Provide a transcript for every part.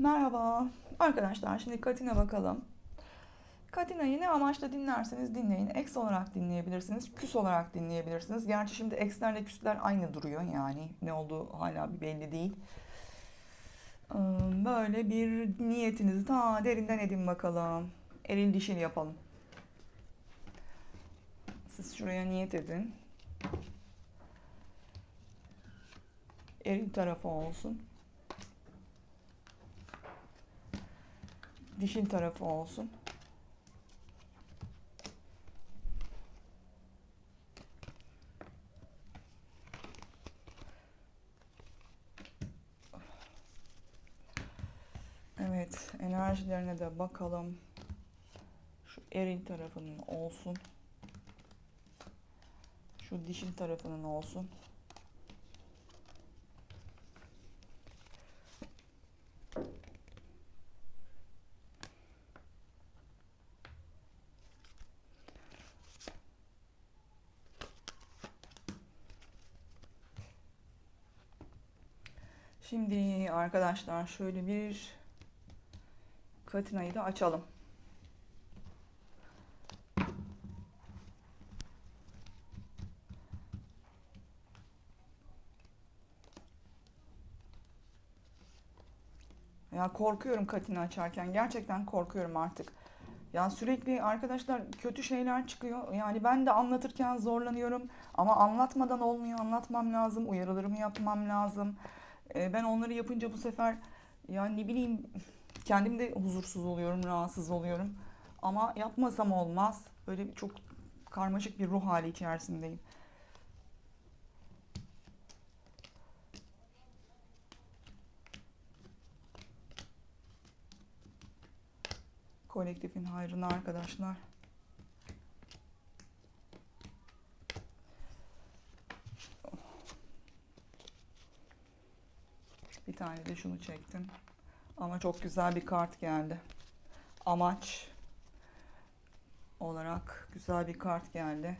Merhaba. Arkadaşlar şimdi Katina bakalım. Katina'yı ne amaçla dinlerseniz dinleyin. X olarak dinleyebilirsiniz, küs olarak dinleyebilirsiniz. Gerçi şimdi X'lerle küsler aynı duruyor yani. Ne olduğu hala bir belli değil. Böyle bir niyetinizi ta derinden edin bakalım. Eril dişil yapalım. Siz şuraya niyet edin. Eril tarafı olsun. Dişil tarafı olsun. Evet, enerjilerine de bakalım. Şu eril tarafının olsun. Şu dişil tarafının olsun. Şimdi arkadaşlar şöyle bir katinayı da açalım. Ya korkuyorum katina açarken. Gerçekten korkuyorum artık. Ya sürekli arkadaşlar kötü şeyler çıkıyor. Yani ben de anlatırken zorlanıyorum. Ama anlatmadan olmuyor. Anlatmam lazım. Uyarılarımı yapmam lazım. E, ben onları yapınca bu sefer yani ne bileyim kendim de huzursuz oluyorum, rahatsız oluyorum. Ama yapmasam olmaz. Böyle çok karmaşık bir ruh hali içerisindeyim. Kolektifin hayrına arkadaşlar. Bir tane de şunu çektim. Ama çok güzel bir kart geldi. Amaç olarak güzel bir kart geldi.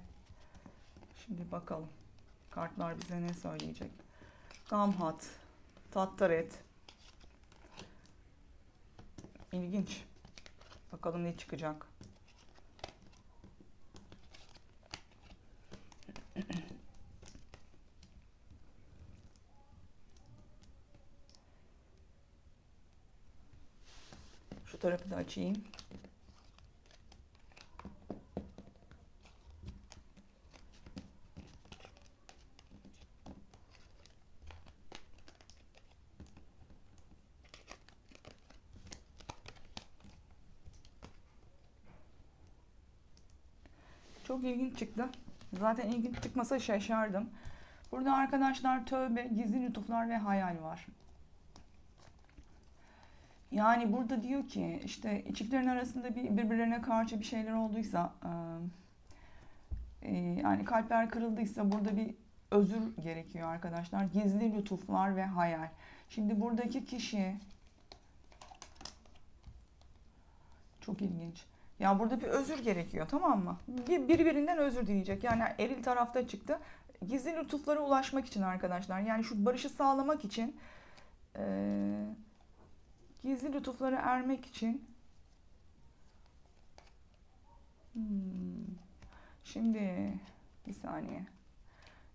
Şimdi bakalım. Kartlar bize ne söyleyecek? Gamhat, Tattaret. İlginç. Bakalım ne çıkacak. Şu açayım. Çok ilginç çıktı. Zaten ilginç çıkmasa şaşardım. Burada arkadaşlar tövbe, gizli lütuflar ve hayal var. Yani burada diyor ki işte çiftlerin arasında bir birbirlerine karşı bir şeyler olduysa e, yani kalpler kırıldıysa burada bir özür gerekiyor arkadaşlar. Gizli lütuflar ve hayal. Şimdi buradaki kişi çok ilginç. Ya burada bir özür gerekiyor tamam mı? Bir, birbirinden özür dileyecek. Yani eril tarafta çıktı. Gizli lütuflara ulaşmak için arkadaşlar. Yani şu barışı sağlamak için eee gizli lütuflara ermek için. Hmm. şimdi bir saniye.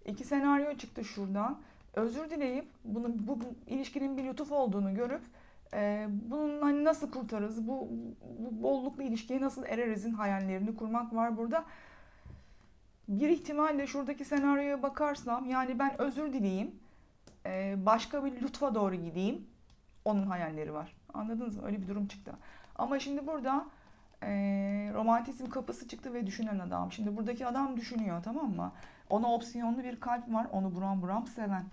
İki senaryo çıktı şuradan. Özür dileyip bunu bu, bu ilişkinin bir lütuf olduğunu görüp e, bunun hani nasıl kurtarırız? Bu, bu bolluklu ilişkiye nasıl ererizin hayallerini kurmak var burada. Bir ihtimalle şuradaki senaryoya bakarsam yani ben özür dileyeyim e, başka bir lütfa doğru gideyim onun hayalleri var. Anladınız mı? Öyle bir durum çıktı. Ama şimdi burada e, romantizm kapısı çıktı ve düşünen adam. Şimdi buradaki adam düşünüyor tamam mı? Ona opsiyonlu bir kalp var. Onu buram buram seven.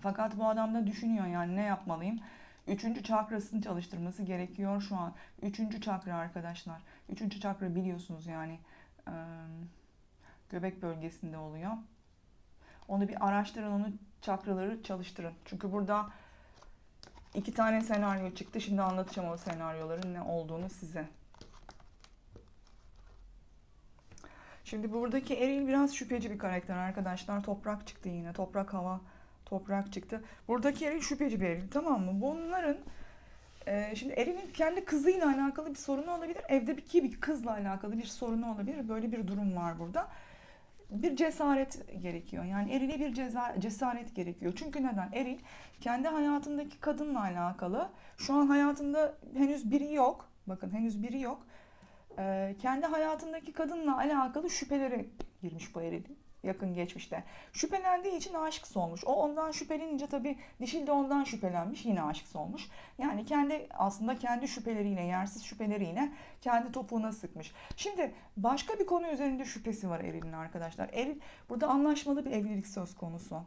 Fakat bu adam da düşünüyor yani ne yapmalıyım? Üçüncü çakrasını çalıştırması gerekiyor şu an. Üçüncü çakra arkadaşlar. Üçüncü çakra biliyorsunuz yani e, göbek bölgesinde oluyor. Onu bir araştırın, onu çakraları çalıştırın. Çünkü burada İki tane senaryo çıktı. Şimdi anlatacağım o senaryoların ne olduğunu size. Şimdi buradaki Eril biraz şüpheci bir karakter arkadaşlar. Toprak çıktı yine. Toprak hava, toprak çıktı. Buradaki Eril şüpheci bir Eril tamam mı? Bunların Ee, şimdi Eren'in kendi kızıyla alakalı bir sorunu olabilir. Evdeki bir kızla alakalı bir sorunu olabilir. Böyle bir durum var burada. Bir cesaret gerekiyor. Yani Eril'e bir ceza, cesaret gerekiyor. Çünkü neden? Eril kendi hayatındaki kadınla alakalı. Şu an hayatında henüz biri yok. Bakın henüz biri yok. Ee, kendi hayatındaki kadınla alakalı şüphelere girmiş bu Eril'in yakın geçmişte. Şüphelendiği için aşık olmuş. O ondan şüphelenince tabii Dişil de ondan şüphelenmiş. Yine aşık olmuş. Yani kendi aslında kendi şüpheleriyle, yersiz şüpheleriyle kendi topuğuna sıkmış. Şimdi başka bir konu üzerinde şüphesi var Eril'in arkadaşlar. Eril burada anlaşmalı bir evlilik söz konusu.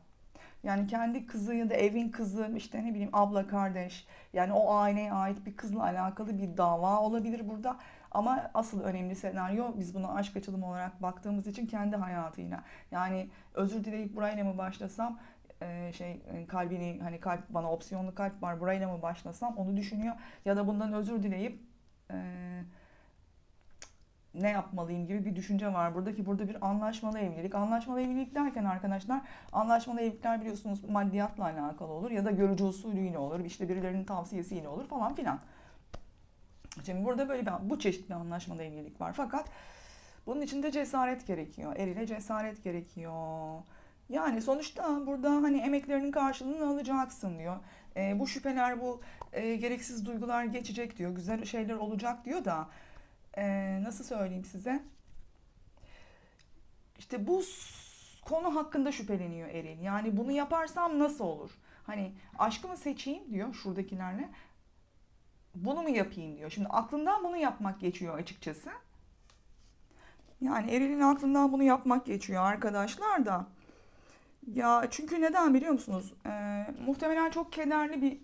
Yani kendi kızı ya da evin kızı işte ne bileyim abla kardeş yani o aileye ait bir kızla alakalı bir dava olabilir burada. Ama asıl önemli senaryo biz buna aşk açılımı olarak baktığımız için kendi hayatıyla. Yani özür dileyip burayla mı başlasam e, şey e, kalbini hani kalp bana opsiyonlu kalp var burayla mı başlasam onu düşünüyor ya da bundan özür dileyip e, ne yapmalıyım gibi bir düşünce var. Buradaki burada bir anlaşmalı evlilik. Anlaşmalı evlilik derken arkadaşlar anlaşmalı evlilikler biliyorsunuz maddiyatla alakalı olur ya da görücü usulüyle olur. işte birilerinin tavsiyesiyle olur falan filan. Şimdi burada böyle bir bu çeşit bir anlaşmalı evlilik var. Fakat bunun için de cesaret gerekiyor. Erile cesaret gerekiyor. Yani sonuçta burada hani emeklerinin karşılığını alacaksın diyor. E, bu şüpheler, bu e, gereksiz duygular geçecek diyor. Güzel şeyler olacak diyor da e, nasıl söyleyeyim size? İşte bu konu hakkında şüpheleniyor Eril. Yani bunu yaparsam nasıl olur? Hani aşkımı seçeyim diyor şuradakilerle. Bunu mu yapayım diyor. Şimdi aklından bunu yapmak geçiyor açıkçası. Yani Eril'in aklından bunu yapmak geçiyor arkadaşlar da. Ya çünkü neden biliyor musunuz? Ee, muhtemelen çok kederli bir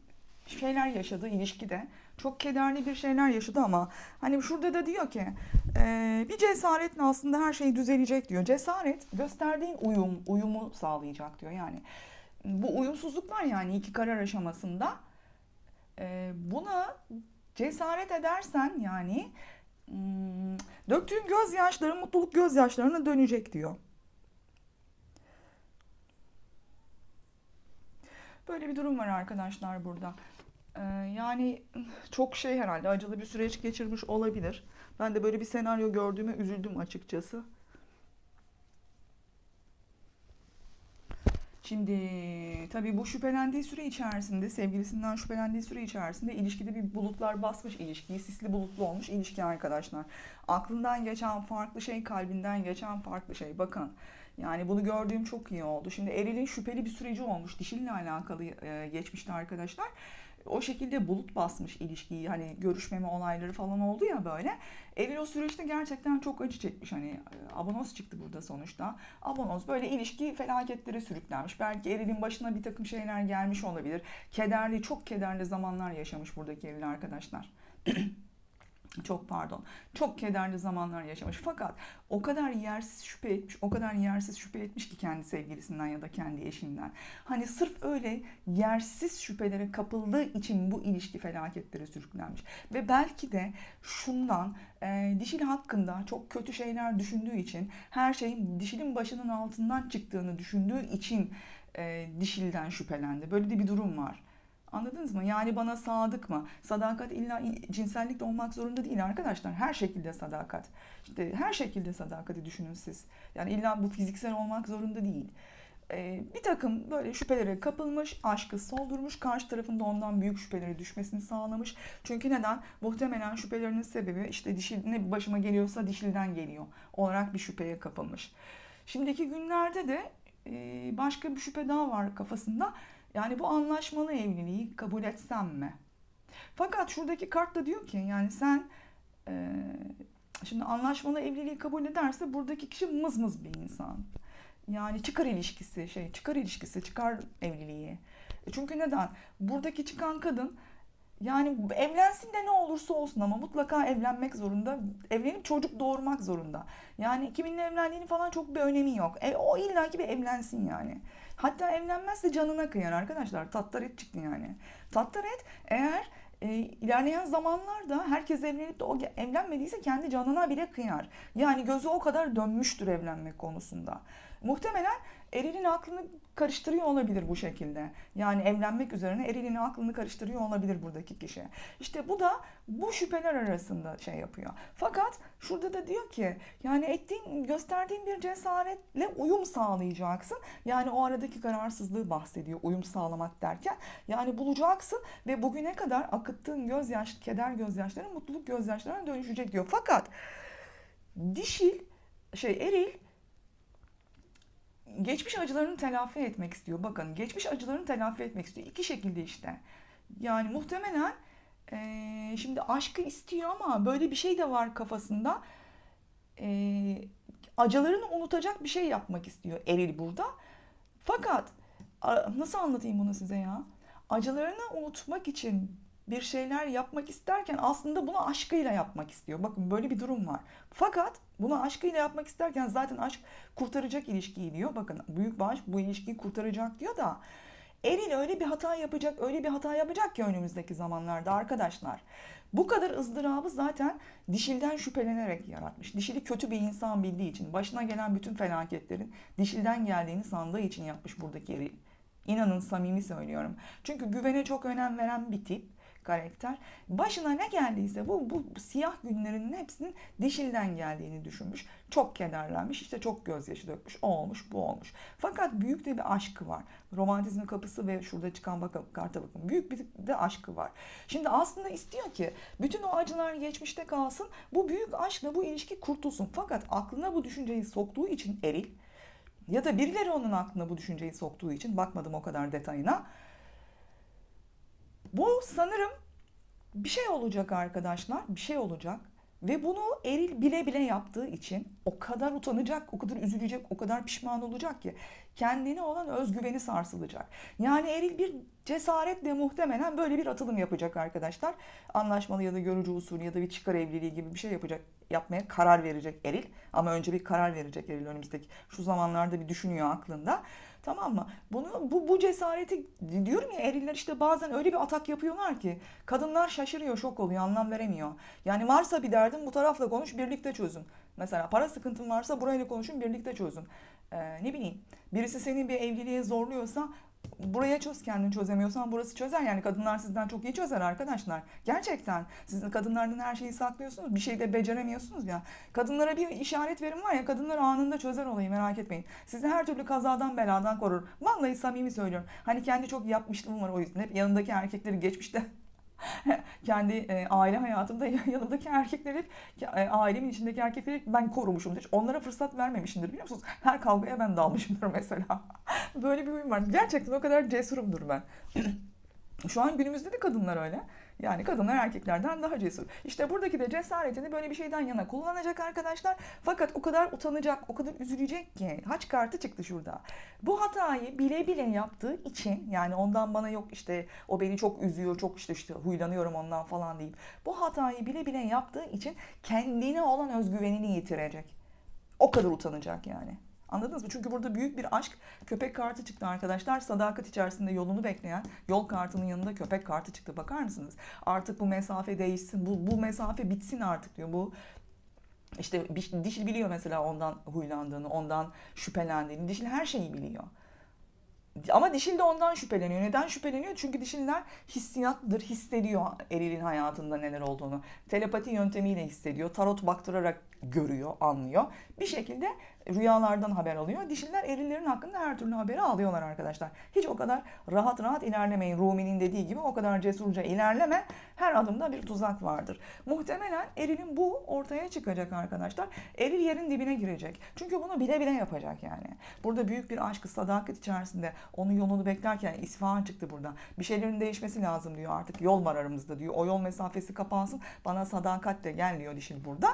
şeyler yaşadı ilişkide. Çok kederli bir şeyler yaşadı ama hani şurada da diyor ki e, bir cesaretle aslında her şey düzelecek diyor. Cesaret gösterdiğin uyum, uyumu sağlayacak diyor. Yani bu uyumsuzluk var yani iki karar aşamasında. E, buna cesaret edersen yani hmm, döktüğün gözyaşları mutluluk gözyaşlarına dönecek diyor. Böyle bir durum var arkadaşlar burada. Ee, yani çok şey herhalde acılı bir süreç geçirmiş olabilir. Ben de böyle bir senaryo gördüğüme üzüldüm açıkçası. Şimdi tabii bu şüphelendiği süre içerisinde, sevgilisinden şüphelendiği süre içerisinde ilişkide bir bulutlar basmış ilişkiyi, sisli bulutlu olmuş ilişki arkadaşlar. Aklından geçen farklı şey, kalbinden geçen farklı şey. Bakın yani bunu gördüğüm çok iyi oldu. Şimdi Eril'in şüpheli bir süreci olmuş. Dişiyle alakalı e, geçmişti arkadaşlar. O şekilde bulut basmış ilişkiyi. Hani görüşmeme olayları falan oldu ya böyle. Eril o süreçte gerçekten çok acı çekmiş. Hani e, abonoz çıktı burada sonuçta. Abonoz böyle ilişki felaketlere sürüklenmiş. Belki Eril'in başına bir takım şeyler gelmiş olabilir. Kederli, çok kederli zamanlar yaşamış buradaki Eril arkadaşlar. Çok pardon. Çok kederli zamanlar yaşamış. Fakat o kadar yersiz şüphe etmiş, o kadar yersiz şüphe etmiş ki kendi sevgilisinden ya da kendi eşinden. Hani sırf öyle yersiz şüphelere kapıldığı için bu ilişki felaketlere sürüklenmiş. Ve belki de şundan e, dişil hakkında çok kötü şeyler düşündüğü için her şeyin dişilin başının altından çıktığını düşündüğü için e, dişilden şüphelendi. Böyle de bir durum var. Anladınız mı? Yani bana sadık mı? Sadakat illa cinsellikle olmak zorunda değil arkadaşlar. Her şekilde sadakat. İşte her şekilde sadakati düşünün siz. Yani illa bu fiziksel olmak zorunda değil. Ee, bir takım böyle şüphelere kapılmış, aşkı soldurmuş, karşı tarafında ondan büyük şüphelere düşmesini sağlamış. Çünkü neden? Muhtemelen şüphelerinin sebebi işte dişil, ne başıma geliyorsa dişilden geliyor olarak bir şüpheye kapılmış. Şimdiki günlerde de e, başka bir şüphe daha var kafasında. Yani bu anlaşmalı evliliği kabul etsem mi? Fakat şuradaki kart da diyor ki yani sen e, şimdi anlaşmalı evliliği kabul ederse buradaki kişi mızmız bir insan. Yani çıkar ilişkisi, şey çıkar ilişkisi, çıkar evliliği. E Çünkü neden? Buradaki çıkan kadın yani evlensin de ne olursa olsun ama mutlaka evlenmek zorunda. Evlenip çocuk doğurmak zorunda. Yani kiminle evlendiğini falan çok bir önemi yok. E, o illaki bir evlensin yani. Hatta evlenmezse canına kıyar arkadaşlar. Tattar et çıktı yani. Tattar et eğer e, ilerleyen zamanlarda herkes evlenip de o evlenmediyse kendi canına bile kıyar. Yani gözü o kadar dönmüştür evlenmek konusunda. Muhtemelen Eril'in aklını karıştırıyor olabilir bu şekilde. Yani evlenmek üzerine erilini aklını karıştırıyor olabilir buradaki kişi. İşte bu da bu şüpheler arasında şey yapıyor. Fakat şurada da diyor ki yani ettiğin gösterdiğin bir cesaretle uyum sağlayacaksın. Yani o aradaki kararsızlığı bahsediyor uyum sağlamak derken. Yani bulacaksın ve bugüne kadar akıttığın gözyaş, keder gözyaşları mutluluk gözyaşlarına dönüşecek diyor. Fakat dişil şey eril geçmiş acılarını telafi etmek istiyor. Bakın geçmiş acılarını telafi etmek istiyor. İki şekilde işte. Yani muhtemelen eee, şimdi aşkı istiyor ama böyle bir şey de var kafasında. Eee, acılarını unutacak bir şey yapmak istiyor eril burada. Fakat nasıl anlatayım bunu size ya? Acılarını unutmak için bir şeyler yapmak isterken aslında bunu aşkıyla yapmak istiyor. Bakın böyle bir durum var. Fakat bunu aşkıyla yapmak isterken zaten aşk kurtaracak ilişkiyi diyor. Bakın büyük bir aşk bu ilişkiyi kurtaracak diyor da Eril öyle bir hata yapacak, öyle bir hata yapacak ki önümüzdeki zamanlarda arkadaşlar. Bu kadar ızdırabı zaten dişilden şüphelenerek yaratmış. Dişili kötü bir insan bildiği için, başına gelen bütün felaketlerin dişilden geldiğini sandığı için yapmış buradaki Eril. İnanın samimi söylüyorum. Çünkü güvene çok önem veren bir tip karakter. Başına ne geldiyse bu, bu siyah günlerinin hepsinin dişilden geldiğini düşünmüş. Çok kederlenmiş, işte çok gözyaşı dökmüş. O olmuş, bu olmuş. Fakat büyük de bir aşkı var. Romantizmin kapısı ve şurada çıkan bakın, karta bakın. Büyük bir de aşkı var. Şimdi aslında istiyor ki bütün o acılar geçmişte kalsın. Bu büyük aşkla bu ilişki kurtulsun. Fakat aklına bu düşünceyi soktuğu için eril ya da birileri onun aklına bu düşünceyi soktuğu için bakmadım o kadar detayına. Bu sanırım bir şey olacak arkadaşlar, bir şey olacak. Ve bunu Eril bile bile yaptığı için o kadar utanacak, o kadar üzülecek, o kadar pişman olacak ki kendine olan özgüveni sarsılacak. Yani Eril bir cesaretle muhtemelen böyle bir atılım yapacak arkadaşlar. Anlaşmalı ya da görücü usulü ya da bir çıkar evliliği gibi bir şey yapacak, yapmaya karar verecek Eril. Ama önce bir karar verecek Eril önümüzdeki şu zamanlarda bir düşünüyor aklında. Tamam mı? Bunu bu bu cesareti diyorum ya eriller işte bazen öyle bir atak yapıyorlar ki kadınlar şaşırıyor, şok oluyor, anlam veremiyor. Yani varsa bir derdin bu tarafla konuş, birlikte çözün. Mesela para sıkıntın varsa burayla konuşun, birlikte çözün. Ee, ne bileyim, birisi seni bir evliliğe zorluyorsa buraya çöz kendini çözemiyorsan burası çözer. Yani kadınlar sizden çok iyi çözer arkadaşlar. Gerçekten. Siz kadınlardan her şeyi saklıyorsunuz. Bir şey de beceremiyorsunuz ya. Kadınlara bir işaret verin var ya kadınlar anında çözer olayı merak etmeyin. Sizi her türlü kazadan beladan korur. Vallahi samimi söylüyorum. Hani kendi çok yapmışlığım var o yüzden. Hep yanındaki erkekleri geçmişte kendi e, aile hayatımda yanımdaki erkekleri e, ailemin içindeki erkekleri hep ben korumuşumdur. Onlara fırsat vermemişimdir biliyor musunuz? Her kavgaya ben dalmışımdır mesela. Böyle bir huyum var. Gerçekten o kadar cesurumdur ben. Şu an günümüzde de kadınlar öyle. Yani kadınlar erkeklerden daha cesur. İşte buradaki de cesaretini böyle bir şeyden yana kullanacak arkadaşlar. Fakat o kadar utanacak, o kadar üzülecek ki. Haç kartı çıktı şurada. Bu hatayı bile bile yaptığı için yani ondan bana yok işte o beni çok üzüyor, çok işte işte huylanıyorum ondan falan deyip. Bu hatayı bile bile yaptığı için kendine olan özgüvenini yitirecek. O kadar utanacak yani. Anladınız mı? Çünkü burada büyük bir aşk köpek kartı çıktı arkadaşlar. Sadakat içerisinde yolunu bekleyen yol kartının yanında köpek kartı çıktı. Bakar mısınız? Artık bu mesafe değişsin. Bu, bu mesafe bitsin artık diyor. Bu işte dişil biliyor mesela ondan huylandığını, ondan şüphelendiğini. Dişil her şeyi biliyor. Ama dişil de ondan şüpheleniyor. Neden şüpheleniyor? Çünkü dişiller hissiyattır, hissediyor erilin hayatında neler olduğunu. Telepati yöntemiyle hissediyor. Tarot baktırarak görüyor, anlıyor. Bir şekilde rüyalardan haber alıyor. Dişiller erillerin hakkında her türlü haberi alıyorlar arkadaşlar. Hiç o kadar rahat rahat ilerlemeyin. Rumi'nin dediği gibi o kadar cesurca ilerleme. Her adımda bir tuzak vardır. Muhtemelen erilin bu ortaya çıkacak arkadaşlar. Eril yerin dibine girecek. Çünkü bunu bile bile yapacak yani. Burada büyük bir aşkı, sadakat içerisinde onun yolunu beklerken İsfahan çıktı burada. Bir şeylerin değişmesi lazım diyor artık. Yol var aramızda diyor. O yol mesafesi kapansın. Bana sadakatle gel diyor dişil burada.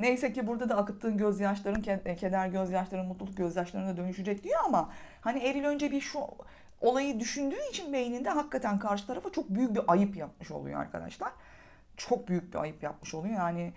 Neyse ki burada da akıttığın gözyaşların, ke- keder gözyaşların, mutluluk gözyaşlarına dönüşecek diyor ama hani Eril önce bir şu olayı düşündüğü için beyninde hakikaten karşı tarafa çok büyük bir ayıp yapmış oluyor arkadaşlar. Çok büyük bir ayıp yapmış oluyor. Yani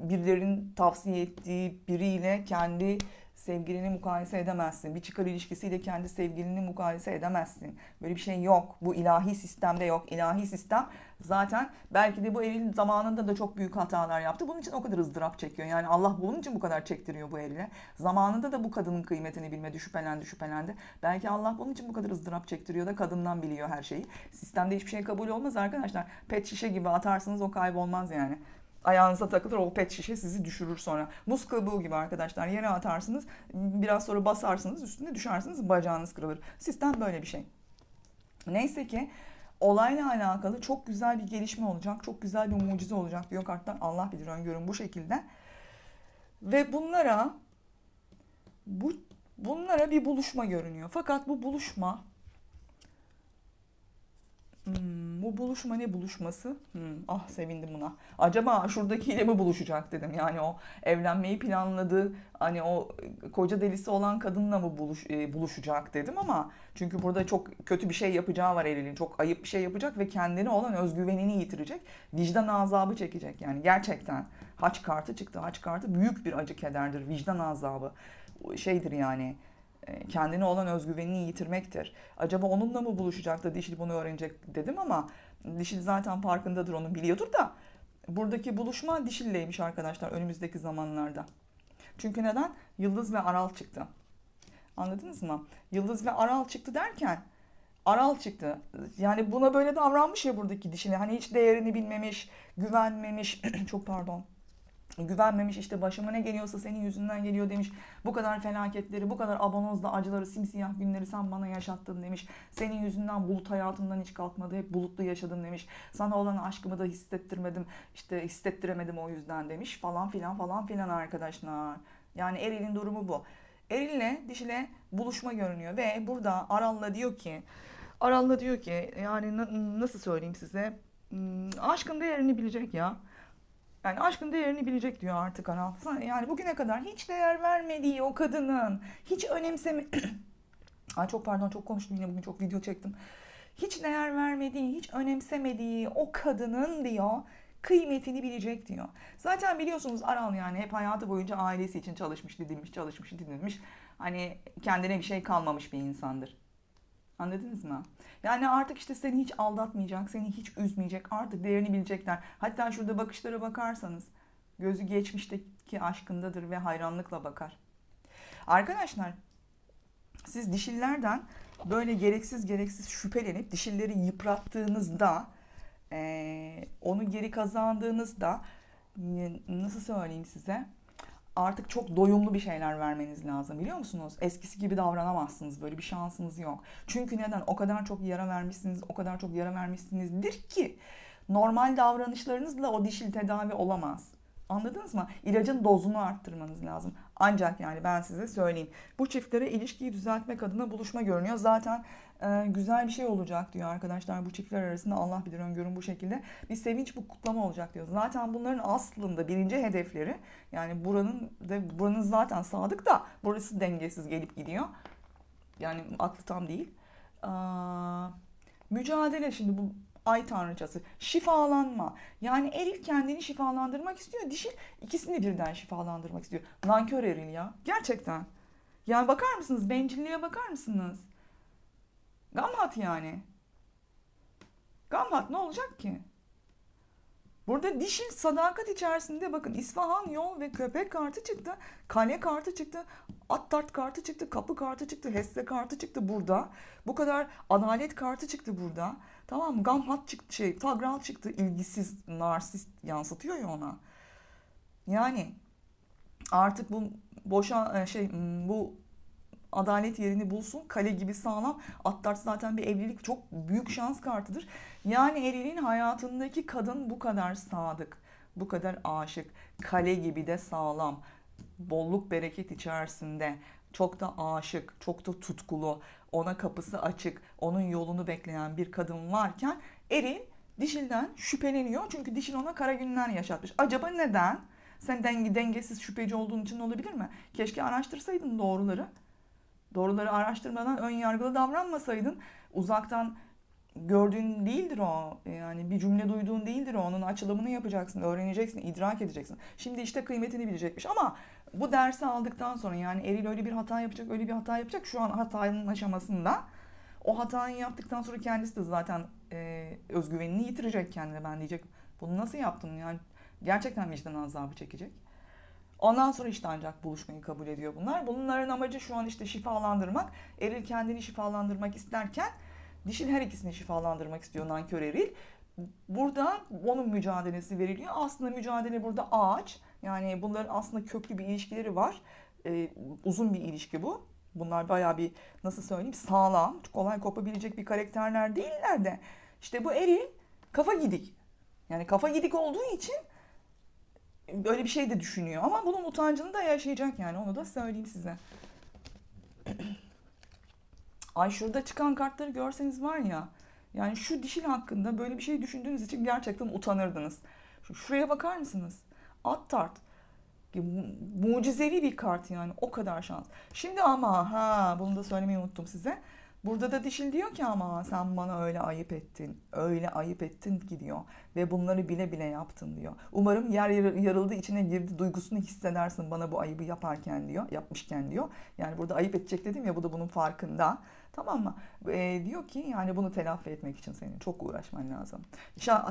birilerinin tavsiye ettiği biriyle kendi Sevgilini mukayese edemezsin. Bir çıkar ilişkisiyle kendi sevgilini mukayese edemezsin. Böyle bir şey yok. Bu ilahi sistemde yok. İlahi sistem zaten belki de bu eril zamanında da çok büyük hatalar yaptı. Bunun için o kadar ızdırap çekiyor. Yani Allah bunun için bu kadar çektiriyor bu erile. Zamanında da bu kadının kıymetini bilmedi, şüphelendi, şüphelendi. Belki Allah bunun için bu kadar ızdırap çektiriyor da kadından biliyor her şeyi. Sistemde hiçbir şey kabul olmaz arkadaşlar. Pet şişe gibi atarsınız o kaybolmaz yani. Ayağınıza takılır o pet şişe sizi düşürür sonra. Muz kabuğu gibi arkadaşlar yere atarsınız biraz sonra basarsınız üstüne düşersiniz bacağınız kırılır. Sistem böyle bir şey. Neyse ki olayla alakalı çok güzel bir gelişme olacak. Çok güzel bir mucize olacak diyor kartlar. Allah bilir öngörüm bu şekilde. Ve bunlara bu bunlara bir buluşma görünüyor. Fakat bu buluşma Hmm, bu buluşma ne buluşması? Hmm, ah sevindim buna. Acaba şuradakiyle mi buluşacak dedim. Yani o evlenmeyi planladığı hani o koca delisi olan kadınla mı buluş, e, buluşacak dedim ama çünkü burada çok kötü bir şey yapacağı var Eril'in. Çok ayıp bir şey yapacak ve kendine olan özgüvenini yitirecek. Vicdan azabı çekecek yani gerçekten. Haç kartı çıktı. Haç kartı büyük bir acı kederdir. Vicdan azabı. Şeydir yani e, kendine olan özgüvenini yitirmektir. Acaba onunla mı buluşacak Dişil bunu öğrenecek dedim ama Dişil zaten farkındadır onu biliyordur da buradaki buluşma Dişil'leymiş arkadaşlar önümüzdeki zamanlarda. Çünkü neden? Yıldız ve Aral çıktı. Anladınız mı? Yıldız ve Aral çıktı derken Aral çıktı. Yani buna böyle davranmış ya buradaki dişine. Hani hiç değerini bilmemiş, güvenmemiş. Çok pardon güvenmemiş işte başıma ne geliyorsa senin yüzünden geliyor demiş. Bu kadar felaketleri, bu kadar abanozda acıları, simsiyah günleri sen bana yaşattın demiş. Senin yüzünden bulut hayatımdan hiç kalkmadı. Hep bulutlu yaşadım demiş. Sana olan aşkımı da hissettirmedim. işte hissettiremedim o yüzden demiş falan filan falan filan arkadaşlar. Yani Eril'in durumu bu. Eril'le dişile buluşma görünüyor ve burada Aral'la diyor ki Aral'la diyor ki yani nasıl söyleyeyim size hmm, aşkın değerini bilecek ya. Yani aşkın değerini bilecek diyor artık Aral. Yani bugüne kadar hiç değer vermediği o kadının, hiç önemsemi... Ay çok pardon çok konuştum yine bugün çok video çektim. Hiç değer vermediği, hiç önemsemediği o kadının diyor kıymetini bilecek diyor. Zaten biliyorsunuz Aral yani hep hayatı boyunca ailesi için çalışmış, didinmiş, çalışmış, didinmiş. Hani kendine bir şey kalmamış bir insandır. Anladınız mı? Yani artık işte seni hiç aldatmayacak, seni hiç üzmeyecek, artık değerini bilecekler. Hatta şurada bakışlara bakarsanız gözü geçmişteki aşkındadır ve hayranlıkla bakar. Arkadaşlar siz dişillerden böyle gereksiz gereksiz şüphelenip dişilleri yıprattığınızda onu geri kazandığınızda nasıl söyleyeyim size artık çok doyumlu bir şeyler vermeniz lazım biliyor musunuz? Eskisi gibi davranamazsınız. Böyle bir şansınız yok. Çünkü neden? O kadar çok yara vermişsiniz, o kadar çok yara vermişsinizdir ki normal davranışlarınızla o dişil tedavi olamaz. Anladınız mı? İlacın dozunu arttırmanız lazım. Ancak yani ben size söyleyeyim. Bu çiftlere ilişkiyi düzeltmek adına buluşma görünüyor. Zaten e, güzel bir şey olacak diyor arkadaşlar. Bu çiftler arasında Allah bilir öngörüm bu şekilde. Bir sevinç bu kutlama olacak diyor. Zaten bunların aslında birinci hedefleri yani buranın de buranın zaten sadık da burası dengesiz gelip gidiyor. Yani aklı tam değil. Aa, mücadele şimdi bu ay tanrıçası. Şifalanma. Yani eril kendini şifalandırmak istiyor. Dişil ikisini birden şifalandırmak istiyor. Nankör eril ya. Gerçekten. Yani bakar mısınız? Bencilliğe bakar mısınız? Gamhat yani. Gamhat ne olacak ki? Burada dişin sadakat içerisinde bakın İsfahan yol ve köpek kartı çıktı. Kale kartı çıktı. Attart kartı çıktı. Kapı kartı çıktı. Hesse kartı çıktı burada. Bu kadar adalet kartı çıktı burada. Tamam mı? Gamhat çıktı şey. Tagral çıktı. ilgisiz, narsist yansıtıyor ya ona. Yani artık bu boşa e, şey bu adalet yerini bulsun. Kale gibi sağlam. Attart zaten bir evlilik çok büyük şans kartıdır. Yani Eril'in hayatındaki kadın bu kadar sadık, bu kadar aşık, kale gibi de sağlam, bolluk bereket içerisinde, çok da aşık, çok da tutkulu, ona kapısı açık, onun yolunu bekleyen bir kadın varken Eril Dişil'den şüpheleniyor. Çünkü Dişil ona kara günler yaşatmış. Acaba neden? Sen denge, dengesiz şüpheci olduğun için olabilir mi? Keşke araştırsaydın doğruları. Doğruları araştırmadan ön yargılı davranmasaydın. Uzaktan gördüğün değildir o. Yani bir cümle duyduğun değildir o. Onun açılımını yapacaksın, öğreneceksin, idrak edeceksin. Şimdi işte kıymetini bilecekmiş ama bu dersi aldıktan sonra yani Eril öyle bir hata yapacak, öyle bir hata yapacak. Şu an hatanın aşamasında. O hatayı yaptıktan sonra kendisi de zaten e, özgüvenini yitirecek kendine. Ben diyecek bunu nasıl yaptın yani gerçekten vicdan azabı çekecek. Ondan sonra işte ancak buluşmayı kabul ediyor bunlar. Bunların amacı şu an işte şifalandırmak. Eril kendini şifalandırmak isterken dişil her ikisini şifalandırmak istiyor nankör Eril. Burada onun mücadelesi veriliyor. Aslında mücadele burada ağaç. Yani bunların aslında köklü bir ilişkileri var. Ee, uzun bir ilişki bu. Bunlar bayağı bir nasıl söyleyeyim sağlam, kolay kopabilecek bir karakterler değiller de. İşte bu Eril kafa gidik. Yani kafa gidik olduğu için böyle bir şey de düşünüyor. Ama bunun utancını da yaşayacak yani onu da söyleyeyim size. Ay şurada çıkan kartları görseniz var ya. Yani şu dişil hakkında böyle bir şey düşündüğünüz için gerçekten utanırdınız. Şu- Şuraya bakar mısınız? At tart. Mu- Mucizevi bir kart yani o kadar şans. Şimdi ama ha bunu da söylemeyi unuttum size. Burada da dişil diyor ki ama sen bana öyle ayıp ettin. Öyle ayıp ettin ki diyor. Ve bunları bile bile yaptın diyor. Umarım yer yar- yarıldı içine girdi duygusunu hissedersin bana bu ayıbı yaparken diyor. Yapmışken diyor. Yani burada ayıp edecek dedim ya bu da bunun farkında. Tamam mı? Ee, diyor ki yani bunu telafi etmek için senin çok uğraşman lazım.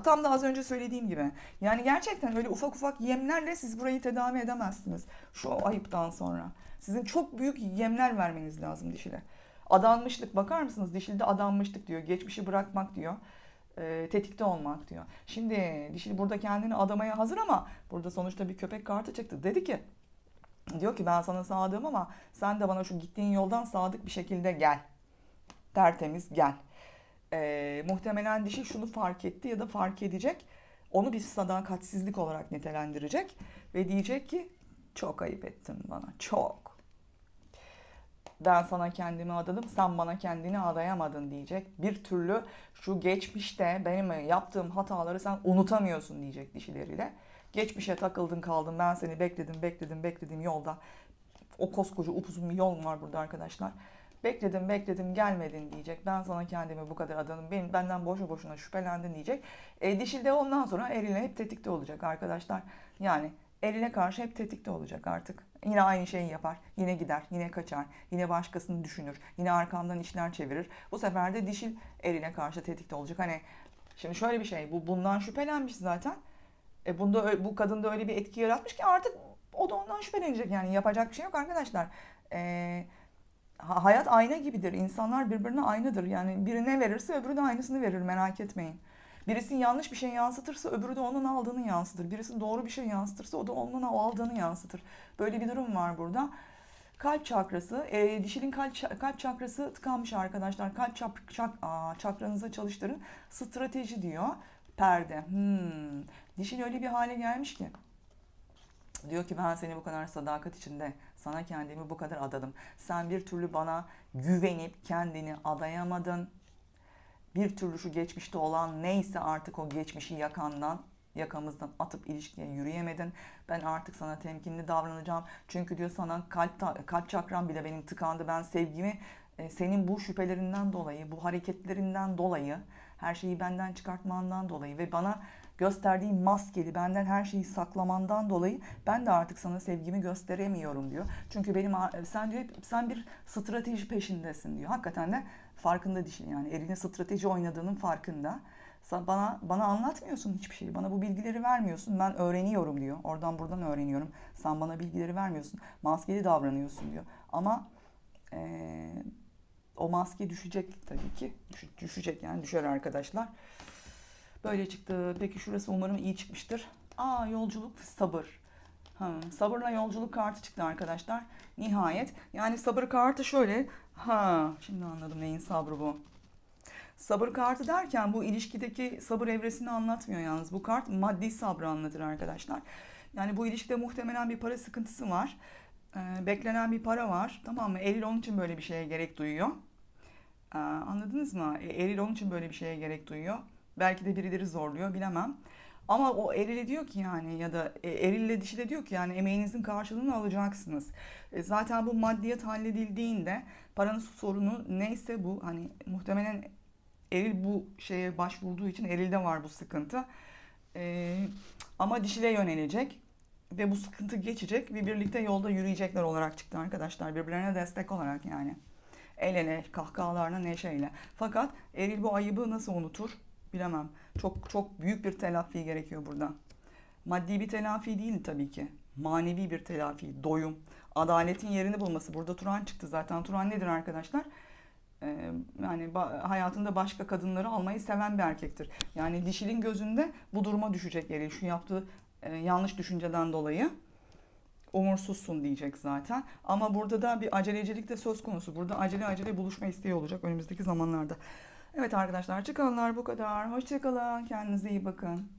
Tam da az önce söylediğim gibi. Yani gerçekten öyle ufak ufak yemlerle siz burayı tedavi edemezsiniz. Şu ayıptan sonra. Sizin çok büyük yemler vermeniz lazım dişile. Adanmışlık bakar mısınız? Dişilde adanmışlık diyor. Geçmişi bırakmak diyor. Ee, tetikte olmak diyor. Şimdi dişil burada kendini adamaya hazır ama burada sonuçta bir köpek kartı çıktı. Dedi ki diyor ki ben sana sadığım ama sen de bana şu gittiğin yoldan sadık bir şekilde gel. Tertemiz gel. Ee, muhtemelen dişil şunu fark etti ya da fark edecek. Onu bir sadakatsizlik olarak nitelendirecek ve diyecek ki çok ayıp ettin bana. Çok. Ben sana kendimi adadım, sen bana kendini adayamadın diyecek. Bir türlü şu geçmişte benim yaptığım hataları sen unutamıyorsun diyecek dişileriyle. Geçmişe takıldın kaldın, ben seni bekledim, bekledim, bekledim yolda. O koskoca upuzun bir yol var burada arkadaşlar. Bekledim, bekledim, gelmedin diyecek. Ben sana kendimi bu kadar adadım, benim, benden boşu boşuna şüphelendin diyecek. E, dişil de ondan sonra erile hep tetikte olacak arkadaşlar. Yani eline karşı hep tetikte olacak artık. Yine aynı şeyi yapar. Yine gider, yine kaçar, yine başkasını düşünür, yine arkamdan işler çevirir. Bu sefer de dişil eline karşı tetikte olacak. Hani şimdi şöyle bir şey, bu bundan şüphelenmiş zaten. E bunda bu kadında öyle bir etki yaratmış ki artık o da ondan şüphelenecek yani yapacak bir şey yok arkadaşlar. E, ha- hayat ayna gibidir. İnsanlar birbirine aynadır. Yani biri ne verirse öbürü de aynısını verir merak etmeyin. Birisi yanlış bir şey yansıtırsa öbürü de onun aldığını yansıtır. Birisi doğru bir şey yansıtırsa o da onun aldığını yansıtır. Böyle bir durum var burada. Kalp çakrası, e, dişilin kalp, kalp çakrası tıkanmış arkadaşlar. Kalp çap, çak, aa, çakranızı çalıştırın. Strateji diyor. Perde. Hmm. Dişil öyle bir hale gelmiş ki. Diyor ki ben seni bu kadar sadakat içinde sana kendimi bu kadar adadım. Sen bir türlü bana güvenip kendini adayamadın. Bir türlü şu geçmişte olan neyse artık o geçmişi yakandan yakamızdan atıp ilişkiye yürüyemedin. Ben artık sana temkinli davranacağım. Çünkü diyor sana kalp kalp çakram bile benim tıkandı. Ben sevgimi e, senin bu şüphelerinden dolayı, bu hareketlerinden dolayı, her şeyi benden çıkartmandan dolayı ve bana gösterdiğin maskeli, benden her şeyi saklamandan dolayı ben de artık sana sevgimi gösteremiyorum diyor. Çünkü benim sen diyor sen bir strateji peşindesin diyor. Hakikaten de farkında dişi yani eline strateji oynadığının farkında. Bana bana anlatmıyorsun hiçbir şeyi. Bana bu bilgileri vermiyorsun. Ben öğreniyorum diyor. Oradan buradan öğreniyorum. Sen bana bilgileri vermiyorsun. Maskeli davranıyorsun diyor. Ama eee, o maske düşecek tabii ki. Düş- düşecek yani düşer arkadaşlar. Böyle çıktı. Peki şurası umarım iyi çıkmıştır. Aa yolculuk sabır. Hmm, sabırla yolculuk kartı çıktı arkadaşlar. Nihayet. Yani sabır kartı şöyle. Ha, şimdi anladım neyin sabrı bu. Sabır kartı derken bu ilişkideki sabır evresini anlatmıyor yalnız. Bu kart maddi sabrı anlatır arkadaşlar. Yani bu ilişkide muhtemelen bir para sıkıntısı var. Ee, beklenen bir para var. Tamam mı? Eril onun için böyle bir şeye gerek duyuyor. Ee, anladınız mı? E, Eril onun için böyle bir şeye gerek duyuyor. Belki de birileri zorluyor bilemem. Ama o Eril'e diyor ki yani ya da e, Eril'le dişi de diyor ki yani emeğinizin karşılığını alacaksınız. E, zaten bu maddiyat halledildiğinde paranın sorunu neyse bu hani muhtemelen Eril bu şeye başvurduğu için Eril'de var bu sıkıntı. Ee, ama dişile yönelecek ve bu sıkıntı geçecek ve birlikte yolda yürüyecekler olarak çıktı arkadaşlar. Birbirlerine destek olarak yani. El ele, kahkahalarla, neşeyle. Fakat Eril bu ayıbı nasıl unutur bilemem. Çok çok büyük bir telafi gerekiyor burada. Maddi bir telafi değil tabii ki. Manevi bir telafi, doyum, adaletin yerini bulması. Burada Turan çıktı zaten. Turan nedir arkadaşlar? Ee, yani hayatında başka kadınları almayı seven bir erkektir. Yani dişilin gözünde bu duruma düşecek Eril. Şu yaptığı e, yanlış düşünceden dolayı umursuzsun diyecek zaten. Ama burada da bir acelecilik de söz konusu. Burada acele acele buluşma isteği olacak önümüzdeki zamanlarda. Evet arkadaşlar çıkanlar bu kadar. Hoşçakalın. Kendinize iyi bakın.